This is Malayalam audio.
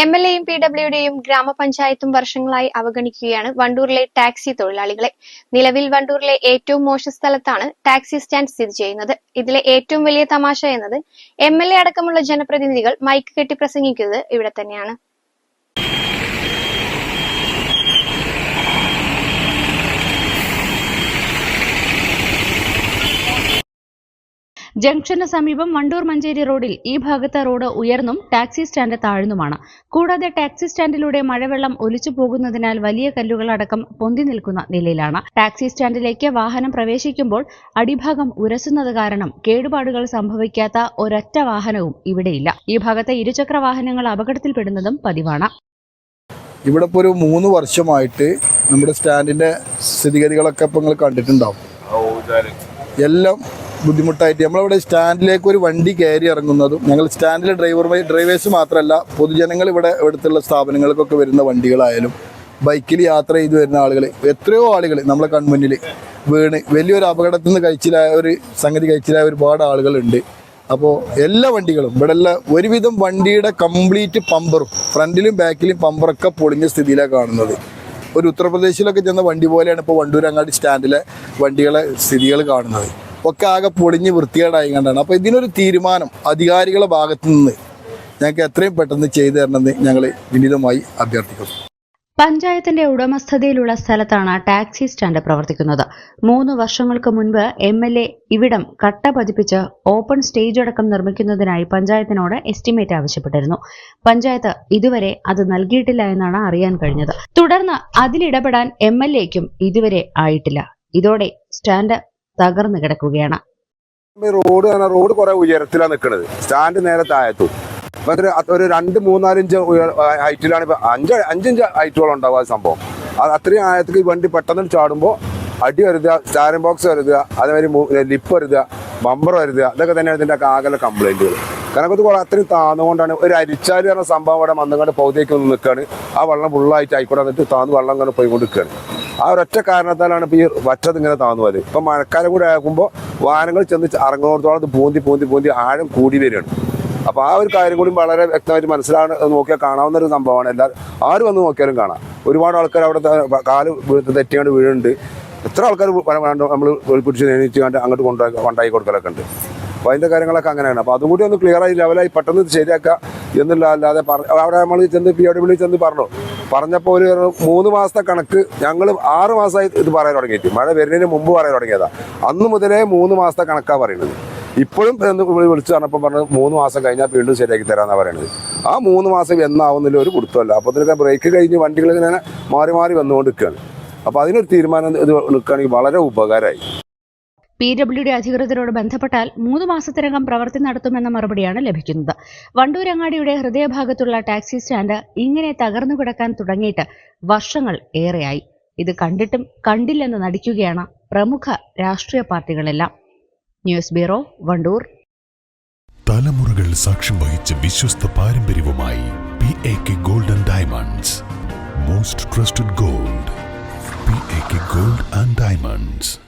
എം എൽ എയും പി ഡബ്ല്യുഡിയും ഗ്രാമപഞ്ചായത്തും വർഷങ്ങളായി അവഗണിക്കുകയാണ് വണ്ടൂരിലെ ടാക്സി തൊഴിലാളികളെ. നിലവിൽ വണ്ടൂരിലെ ഏറ്റവും മോശ സ്ഥലത്താണ് ടാക്സി സ്റ്റാൻഡ് സ്ഥിതി ചെയ്യുന്നത്. ഇതിലെ ഏറ്റവും വലിയ തമാശ എന്നത് എം അടക്കമുള്ള ജനപ്രതിനിധികൾ മൈക്ക് കെട്ടി പ്രസംഗിക്കുന്നത് ഇവിടെ തന്നെയാണ്. ജംഗ്ഷന് സമീപം വണ്ടൂർ മഞ്ചേരി റോഡിൽ ഈ ഭാഗത്തെ റോഡ് ഉയർന്നും ടാക്സി സ്റ്റാൻഡ് താഴ്ന്നുമാണ്. കൂടാതെ ടാക്സി സ്റ്റാൻഡിലൂടെ മഴവെള്ളം ഒലിച്ചു പോകുന്നതിനാൽ വലിയ കല്ലുകൾ അടക്കം പൊന്തി നിൽക്കുന്ന നിലയിലാണ്. ടാക്സി സ്റ്റാൻഡിലേക്ക് വാഹനം പ്രവേശിക്കുമ്പോൾ അടിഭാഗം ഉരസുന്നത് കാരണം കേടുപാടുകൾ സംഭവിക്കാത്ത ഒരൊറ്റ വാഹനവും ഇവിടെയില്ല. ഈ ഭാഗത്തെ ഇരുചക്ര വാഹനങ്ങൾ അപകടത്തിൽപ്പെടുന്നതും പതിവാണ്. ഇവിടെ ഇപ്പോൾ ഒരു മൂന്ന് വർഷമായിട്ട് നമ്മുടെ സ്റ്റാൻഡിന്റെ സ്ഥിതിഗതികളൊക്കെ ഇപ്പോൾ നിങ്ങൾ കണ്ടിട്ടുണ്ടാവും. എല്ലാം ബുദ്ധിമുട്ടായിട്ട് നമ്മളിവിടെ സ്റ്റാൻഡിലേക്ക് ഒരു വണ്ടി കയറി ഇറങ്ങുന്നതും ഞങ്ങൾ സ്റ്റാൻഡിലെ ഡ്രൈവർ ഡ്രൈവേഴ്സ് മാത്രമല്ല പൊതുജനങ്ങൾ ഇവിടെ ഇവിടുത്തുള്ള സ്ഥാപനങ്ങൾക്കൊക്കെ വരുന്ന വണ്ടികളായാലും ബൈക്കിൽ യാത്ര ചെയ്തു വരുന്ന ആളുകൾ എത്രയോ ആളുകൾ നമ്മളെ കൺമുന്നിൽ വീണ് വലിയൊരു അപകടത്തിൽ നിന്ന് കഴിച്ചിലായ ഒരു സംഗതി കഴിച്ചിലായ ഒരുപാട് ആളുകളുണ്ട്. അപ്പോൾ എല്ലാ വണ്ടികളും ഇവിടെ എല്ലാ ഒരുവിധം വണ്ടിയുടെ കംപ്ലീറ്റ് പമ്പറും ഫ്രണ്ടിലും ബാക്കിലും പമ്പറൊക്കെ പൊളിഞ്ഞ സ്ഥിതിയിലാണ് കാണുന്നത്. ഒരു ഉത്തർപ്രദേശിലൊക്കെ ചെന്ന വണ്ടി പോലെയാണ് ഇപ്പോൾ വണ്ടൂരങ്ങാടി സ്റ്റാൻഡിലെ വണ്ടികളെ സ്ഥിതികൾ കാണുന്നത്. ഒക്കെ ആകെ പൊളിഞ്ഞ് വൃത്തികേടായി കണ്ടാണ്. അപ്പോൾ ഇതിനൊരു തീരുമാനം അധികാരികളുടെ ഭാഗത്തു നിന്ന് ഞങ്ങൾക്ക് എത്രയും പെട്ടെന്ന് ചെയ്തു തരണമെന്ന് ഞങ്ങൾ വിനീതമായി അഭ്യർത്ഥിക്കുന്നു. പഞ്ചായത്തിന്റെ ഉടമസ്ഥതയിലുള്ള സ്ഥലത്താണ് ടാക്സി സ്റ്റാൻഡ് പ്രവർത്തിക്കുന്നത്. മൂന്ന് വർഷങ്ങൾക്ക് മുൻപ് എം എൽ എ ഇവിടം കട്ട പതിപ്പിച്ച് ഓപ്പൺ സ്റ്റേജ് അടക്കം നിർമ്മിക്കുന്നതിനായി പഞ്ചായത്തിനോട് എസ്റ്റിമേറ്റ് ആവശ്യപ്പെട്ടിരുന്നു. പഞ്ചായത്ത് ഇതുവരെ അത് നൽകിയിട്ടില്ല എന്നാണ് അറിയാൻ കഴിഞ്ഞത്. തുടർന്ന് അതിലിടപെടാൻ എം എൽ എക്കും ഇതുവരെ ആയിട്ടില്ല. ഇതോടെ സ്റ്റാൻഡ് തകർന്നു കിടക്കുകയാണ്. റോഡ് റോഡ് കുറെ ഉയരത്തിലാണ് നിൽക്കുന്നത് സ്റ്റാൻഡ് നേരെ താഴത്തു. ഒരു രണ്ട് മൂന്നാലിഞ്ച് ഹൈറ്റിലാണ് ഇപ്പൊ അഞ്ച് അഞ്ചിഞ്ച് ഹൈറ്റോളം ഉണ്ടാവുക സംഭവം. അത് അത്രയും ആയത്തേക്ക് വണ്ടി പെട്ടെന്ന് ചാടുമ്പോൾ അടി വരുതുക സ്റ്റാരിംഗ് ബോക്സ് വരുതുക അതേമാതിരി ലിപ്പ് വരുതുക ബമ്പർ വരുതുക ഇതൊക്കെ തന്നെയാണ് ഇതിന്റെ ആകെ കംപ്ലൈന്റുകൾ കാരണം ഇത് കുറെ അത്രയും താന്നുകൊണ്ടാണ് ഒരു അരിച്ചാൽ പറഞ്ഞ സംഭവം അവിടെ വന്നുകൊണ്ട് പൗതിയൊക്കെ ഒന്ന് നിൽക്കുകയാണ് ആ വെള്ളം ഫുള്ളായിട്ട് ആയിക്കോട്ടെ എന്നിട്ട് താന്ന് വെള്ളം ഇങ്ങനെ പോയിക്കൊണ്ട് നിൽക്കുകയാണ് ആ ഒരൊറ്റ കാരണത്താലാണ് ഇപ്പോൾ ഈ വറ്റത് ഇങ്ങനെ താന്നു പോയത് ഇപ്പം മഴക്കാലം കൂടെ ആകുമ്പോൾ വാഹനങ്ങൾ ചെന്ന് ഇറങ്ങുന്നിടത്തോളം അത് പൂന്തി പൂന്തി പൂന്തി ആഴം കൂടി വരികയാണ്. അപ്പോൾ ആ ഒരു കാര്യം കൂടി വളരെ വ്യക്തമായിട്ട് മനസ്സിലാണ് നോക്കിയാൽ കാണാവുന്ന ഒരു സംഭവമാണ്. എല്ലാവരും ആര് വന്ന് നോക്കിയാലും കാണാം. ഒരുപാട് ആൾക്കാർ അവിടെ കാൽ തെറ്റിയാണ്ട് വീഴുന്നുണ്ട്. എത്ര ആൾക്കാർ നമ്മൾ പിടിച്ച് എണീറ്റ് കണ്ട് അങ്ങോട്ട് കൊണ്ടുപോയി കൊണ്ടായി കൊടുക്കലൊക്കെ ഉണ്ട്. അപ്പോൾ അതിന്റെ കാര്യങ്ങളൊക്കെ അങ്ങനെയാണ്. അപ്പോൾ അതും കൂടി ഒന്ന് ക്ലിയർ ആയി ലെവലായി പെട്ടെന്ന് ശരിയാക്കുക എന്നുള്ള അല്ലാതെ പറ അവിടെ നമ്മൾ ചെന്ന് പി ഡബ്ല്യു ചെന്ന് പറഞ്ഞു. പറഞ്ഞപ്പോൾ ഒരു മൂന്ന് മാസത്തെ കണക്ക് ഞങ്ങൾ ആറ് മാസമായി ഇത് പറയാൻ തുടങ്ങിയിട്ട്. മഴ വരുന്നതിന് മുമ്പ് പറയാൻ തുടങ്ങിയതാ. അന്ന് മുതലേ മൂന്ന് മാസത്തെ കണക്കാണ് പറയുന്നത് ഇപ്പോഴും വിളിച്ചു പറഞ്ഞപ്പോൾ പറഞ്ഞത് മൂന്ന് മാസം കഴിഞ്ഞാൽ വീണ്ടും ശരിയാക്കി തരാമെന്നാണ് പറയുന്നത് ആ മൂന്ന് മാസം എന്നാവുന്നില്ല ഒരു കൊടുത്തല്ല അപ്പോൾ ഇതിനൊക്കെ ബ്രേക്ക് കഴിഞ്ഞ് വണ്ടികൾ ഇങ്ങനെ മാറി മാറി വന്നുകൊണ്ട് നിൽക്കുകയാണ് അപ്പോൾ അതിനൊരു തീരുമാനം ഇത് എടുക്കുകയാണെങ്കിൽ വളരെ ഉപകാരമായി. പി ഡബ്ല്യു ഡി അധികൃതരോട് ബന്ധപ്പെട്ടാൽ മൂന്ന് മാസത്തിനകം പ്രവൃത്തി നടത്തുമെന്ന മറുപടിയാണ് ലഭിക്കുന്നത്. വണ്ടൂരങ്ങാടിയുടെ ഹൃദയഭാഗത്തുള്ള ടാക്സി സ്റ്റാൻഡ് ഇങ്ങനെ തകർന്നു കിടക്കാൻ തുടങ്ങിയിട്ട് വർഷങ്ങൾ ഏറെയായി. ഇത് കണ്ടിട്ടും കണ്ടില്ലെന്ന് നടിക്കുകയാണ് പ്രമുഖ രാഷ്ട്രീയ പാർട്ടികളെല്ലാം. News bureau Wandoor. തലമുറകൾ സാക്ഷ്യം വഹിച്ച വിശ്വസ്ത പാരമ്പര്യവുമായി P A K golden diamonds. Most trusted gold P A K gold and diamonds.